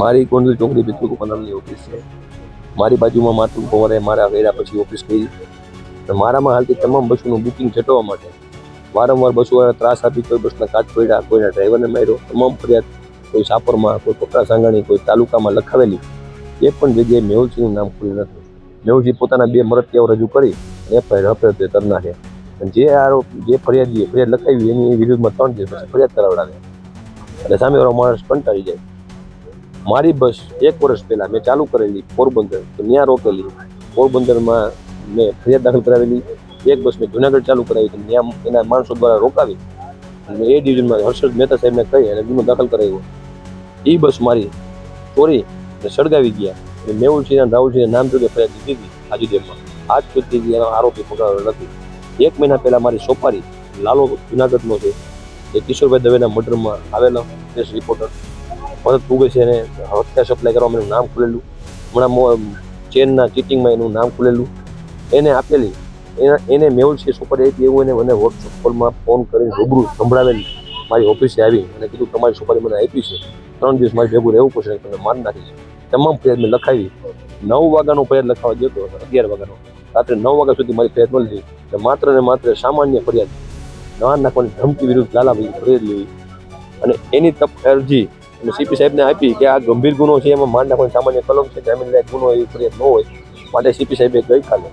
મારી કોંડલ ચોકડી પિતૃ નામની ઓફિસ છે. મારી બાજુમાં માતૃ પવારે મારા વેરા પછી ઓફિસ કરી. મારામાં હાલતી તમામ બસોનું બુકિંગ જટવા માટે વારંવાર બસોવાળા ત્રાસ આપી કોઈ બસના કાચ પડ્યા, કોઈના ડ્રાઈવરને માર્યો, તમામ ફરિયાદ કોઈ સાપરમાં, કોઈ કપડા સાંગાણી, કોઈ તાલુકામાં લખાવેલી. એક પણ જગ્યાએ મેહુલસિંહનું નામ ખુલ્યું નથી મેહુલસિંહ પોતાના બે મરતિયાઓ રજૂ કરી એફઆઈઆર હપે હપે છે જે આરોપ, જે ફરિયાદીએ ફરિયાદ લખાવી એની વિરુદ્ધમાં ત્રણ દિવસ ફરિયાદ કરાવડાવે. એટલે સામેવાળો માણસ કંટાળી જાય. મારી બસ એક વર્ષ પહેલા મેં ચાલુ કરેલી પોરબંદર, તો ત્યાં રોકેલી. પોરબંદરમાં મેં ફરિયાદ દાખલ કરાવેલી. એક બસ મેં જુનાગઢ ચાલુ કરાવી તો ત્યાં એના માણસો દ્વારા રોકાવી. અને એ ડિવિઝનમાં હર્ષદ મહેતા સાહેબને કહી અને ગુનો દાખલ કરાવ્યો. એ બસ મારી ચોરી અને સળગાવી ગયા. અને મેહુલસિંહ રાહુલસિંહને નામ જોડે ફરિયાદ દીધી હતી હાજીદેવમાં આજ સુધી એનો આરોપી પકડાયો નથી. એક મહિના પહેલાં મારી સોપારી લાલો જુનાગઢનો છે. એ કિશોરભાઈ દવેના મર્ડરમાં આવેલો પ્રેસ રિપોર્ટર. ભરત પૂગે છે એને હત્યા સપ્લાય કરવામાં એનું નામ ખુલેલું. હમણાં ચેનના ચીટિંગમાં એનું નામ ખુલેલું. એને આપેલી, એના એને મેહુલ છે સુપર આપી એવું એને મને વોટ્સઅપ કોલમાં ફોન કરીને રૂબરૂ સંભળાવેલી મારી ઓફિસે આવી અને કીધું તમારી સુપારી મને આપી છે. ત્રણ દિવસ મારી ભેગું રહેવું પડશે તમને માન નાખી છે. તમામ ફરિયાદ મેં લખાવી. નવ વાગ્યાનો ફરિયાદ લખાવા ગયો હતો, અગિયાર વાગ્યાનો. રાત્રે નવ વાગ્યા સુધી મારી ફરિયાદ મળી અને માત્ર ને માત્ર સામાન્ય ફરિયાદ. ના નાખવાની ધમકી વિરુદ્ધ લાલાભાઈ ફરિયાદ લેવી. અને એની તપ અરજી અને સીપી સાહેબને આપી કે આ ગંભીર ગુનો છે, એમાં માંડા કોઈ સામાન્ય કલમ છે, જામીન લાયક ગુનો એ ફરિયાદ ન હોય, માટે સીપી સાહેબે ગઈકાલે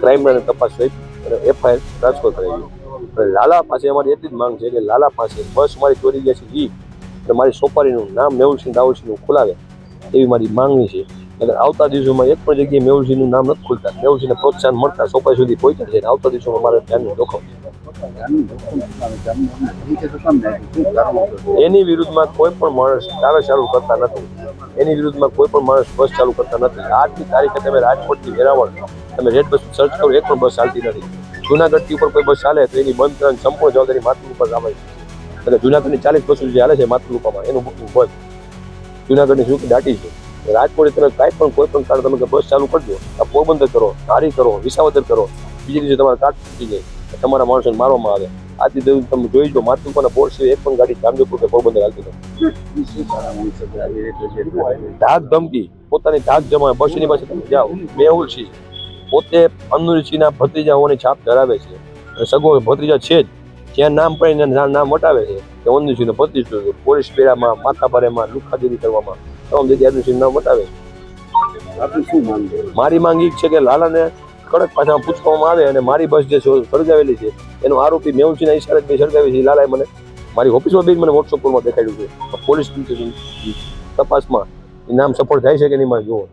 ક્રાઇમ બ્રાન્ચને તપાસ કરી અને એફઆઈઆર ટ્રાન્સફર કરાવી. અને લાલા પાસે અમારી એટલી જ માંગ છે કે લાલા પાસે બસ મારી ચોરી ગયા છે એ અને મારી સોપારીનું નામ મેહુલસિંહ દાઉલસિંહનું ખોલાવે, એવી મારી માંગણી છે. અને આવતા દિવસોમાં એક પણ જગ્યાએ મેહુલસિંહનું નામ નથી ખુલતા. મેહુલસિંહને પ્રોત્સાહન મળતા સોપાઈ સુધી પહોંચ્યા છે આવતા દિવસોમાં મારે ધ્યાનનું જોખમ એની વિરુદ્ધમાં કોઈ પણ માણસ કાવે ચાલુ કરતા નથી. એની વિરુદ્ધમાં કોઈ પણ માણસ બસ ચાલુ કરતા નથી. આજની તારીખે તમે રાજકોટથી વેરાવળ તમે રેડ બસ સર્ચ કરો, એક પણ બસ ચાલતી નથી. જુનાગઢથી ઉપર કોઈ બસ ચાલે તો એની બંધ કરવાની સંપૂર્ણ જવાબદારી માતૃ ઉપર આવે છે. એટલે જુનાગઢની ચાલીસ બસો જે હાલે છે માતૃરૂપામાં એનું બુકિંગ બંધ જુનાગઢની શું દાટી છે. રાજકોટ તમે કાંઈ પણ કોઈ પણ કારણ તમે બસ ચાલુ કરજો. આ પોરબંદર કરો, ધારી કરો, વિસાવદર કરો, બીજી રીતે તમારા કાર્ડ તૂટી જાય. તમારા માણસોને મારવામાં આવે. આજથી દિવસ તમે જોઈ જો માતૃપાના બોર્ડ સિવાય એક પણ ગાડી જામજોપુર કે પોરબંદર હાલતી નથી. ધાક ધમકી. પોતાની ધાક જમાવે. બસની પાસે તમે જાઓ. મેહુલ સિંહ પોતે અનુરસિંહના ભત્રીજા હોવાની છાપ ધરાવે છે. સગો ભત્રીજા છે જ. જ્યાં નામ પડીને નામ વટાવે છે. કે અનુરસિંહનો ભત્રીજો પોલીસ પેરામાં માથા ભારેમાં લુખાગીરી કરવામાં. તમામ જગ્યાએ નામ વટાવે છે. મારી માંગ એક છે કે લાલાને કડક પાછા પૂછવામાં આવે અને મારી બસ જે સળગાવેલી છે એનો આરોપી મેહુલસિંહના ઈશારે જ સળગાવી છે. લાલાએ મને મારી ઓફિસમાં બી મને વોટ્સઅપ કોલમાં દેખાડ્યું છે. પોલીસ તપાસમાં એ નામ સફળ થાય છે કે નહીં મારે જોવો.